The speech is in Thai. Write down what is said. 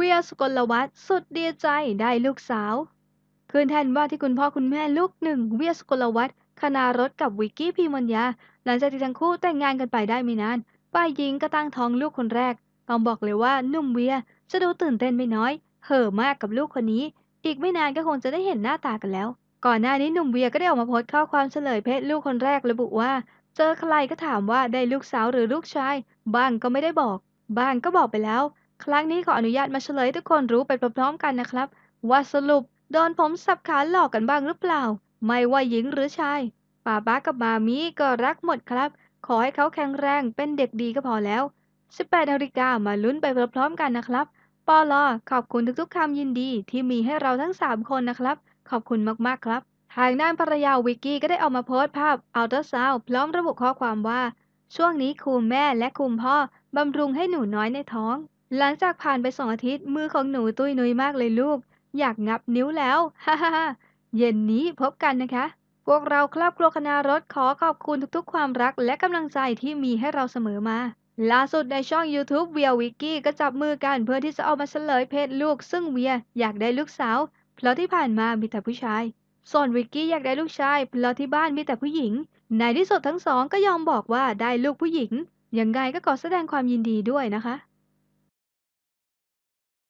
เวียสกลวัฒน์สุดดีใจได้ลูกสาว คืนแทนว่าที่คุณพ่อคุณแม่ลูกหนึ่งเวียสกลวัฒน์คณารถกับวิกกี้พีมญญาหลังจากที่ทั้งคู่แต่งงานกันไปได้ไม่นานฝ่ายหญิงก็ตั้งท้องลูกคนแรก ต้องบอกเลยว่านุ่มเวียจะดูตื่นเต้นไม่น้อย เห่อมากกับลูกคนนี้ อีกไม่นานก็คงจะได้เห็นหน้าตากันแล้ว ก่อนหน้านี้หนุ่มเวียก็ได้ออกมาโพสต์ข้อความเฉลยเพศลูกคนแรกระบุว่า เจอใครก็ถามว่าได้ลูกสาวหรือลูกชาย บ้างก็ไม่ได้บอก บ้างก็บอกไปแล้ว ครั้งนี้ขออนุญาตมาเฉลยทุกคนรู้ไปพร้อมๆกันนะครับ ว่าสรุปโดนผมสับขาหลอกกันบ้างหรือเปล่า ไม่ว่าหญิงหรือชายป้าป้ากับมามีก็รักหมดครับ ขอให้เขาแข็งแรงเป็นเด็กดีก็พอแล้ว 18นาฬิกามาลุ้นไปพร้อมๆกันนะครับปอลอขอบคุณทุกๆคำยินดีที่มีให้เราทั้ง 3 คนนะครับ ขอบคุณมากๆครับ ทางด้านภรรยาวิกกี้ก็ได้ออกมาโพสต์ภาพอัลตราซาวพร้อมระบุข้อความว่า ช่วงนี้คุมแม่และคุมพ่อบำรุงให้หนูน้อยในท้อง หลังจากผ่านไปสองอาทิตย์ มือของหนูตุ้ยนุยมากเลยลูก อยากงับนิ้วแล้ว ฮ่าฮ่าฮ่าเย็นนี้พบกันนะคะ พวกเราครอบครัวคณารถขอขอบคุณทุกๆ ความรักและกำลังใจที่มีให้เราเสมอมาล่าสุดในช่อง YouTube เวียวิกกี้ก็จับมือกันเพื่อที่จะเอามาเฉลยเพศลูก ซึ่งเวียอยากได้ลูกสาว เพราะที่ผ่านมามีแต่ผู้ชาย ส่วนวิกกี้อยากได้ลูกชาย เพราะที่บ้านมีแต่ผู้หญิง ในที่สุดทั้งสองก็ยอมบอกว่าได้ลูกผู้หญิง ยังไงก็ขอแสดงความยินดีด้วยนะคะ